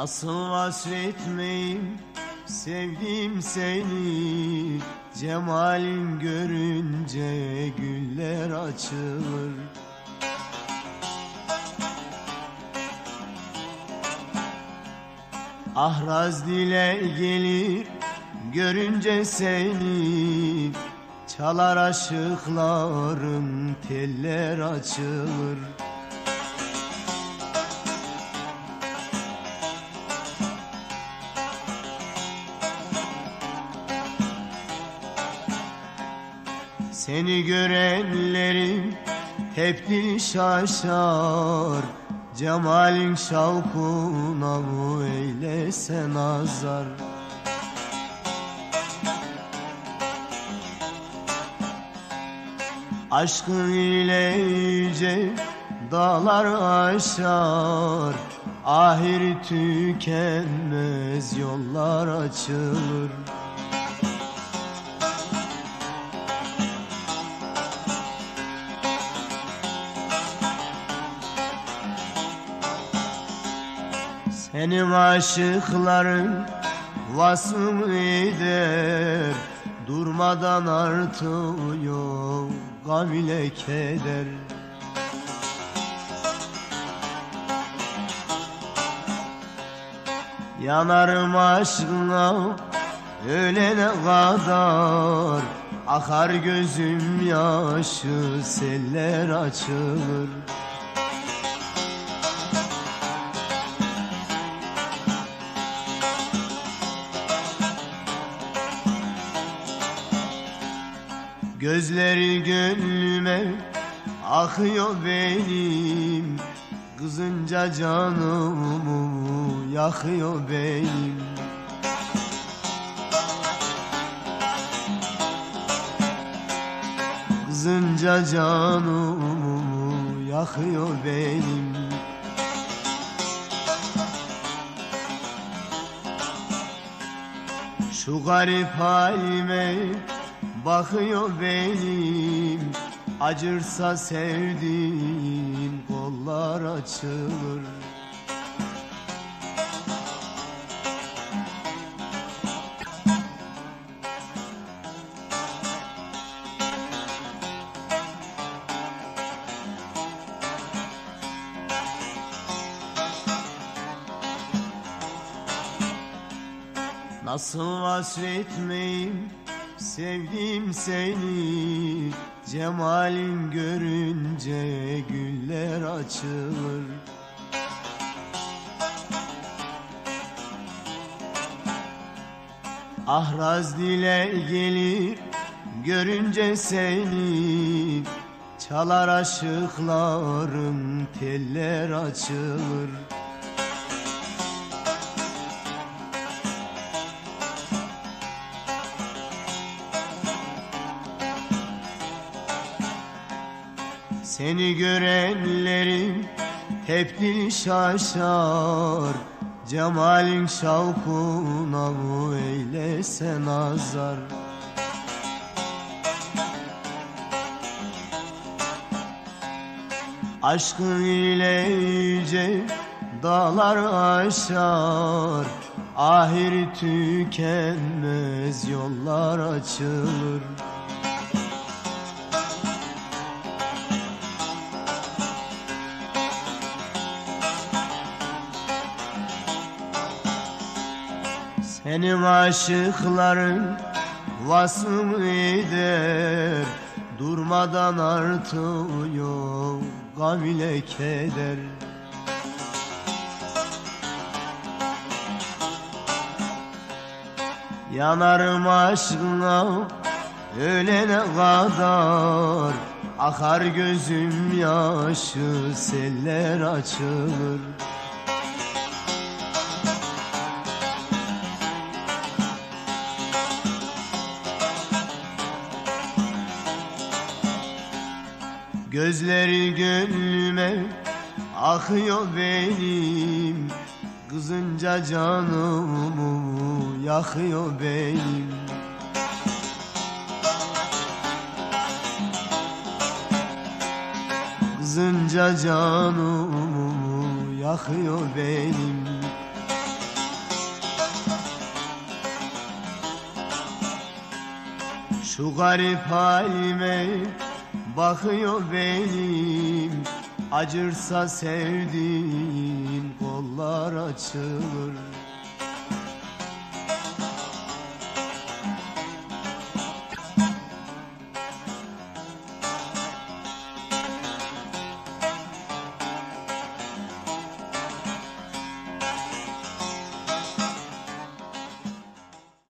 Nasıl vasfetmeyim sevdim seni Cemalin görünce güller açılır Ahraz dile gelir görünce seni Çalar aşıkların teller açılır. Seni görenlerin hep dil şaşar Cemalin şavkuna bu eylese nazar Aşkın ile yüce dağlar aşar. Ahir tükenmez yollar açılır Senin aşıkların vasım eder. Durmadan artıyor gam ile keder. Yanarım aşkına ölene kadar. Akar gözüm yaşı seller açılır Gözleri gönlüme akıyor benim. Kızınca canımı yakıyor benim. Kızınca canımı yakıyor benim. Şu garip halime bakıyor benim Acırsa sevdiğim kollar açılır. Nasıl vasfetmeyim sevdim seni Cemalin görünce güller açılır. Ahraz dile gelir görünce seni. Çalar aşıkların teller açılır Seni görenlerin hep dil şaşar Cemalin şavkuna bu eylese nazar Aşkın ile yüce dağlar aşar. Ahir tükenmez yollar açılır Senin aşıkların vasım eder Durmadan artıyor gam ile keder. Yanarım aşkına ölene kadar. Akar gözüm yaşı seller açılır Gözleri gönlüme akıyor benim. Kızınca canımı yakıyor benim. Kızınca canımı yakıyor benim. Şu garip halime bakıyor benim Acırsa sevdiğim kollar açılır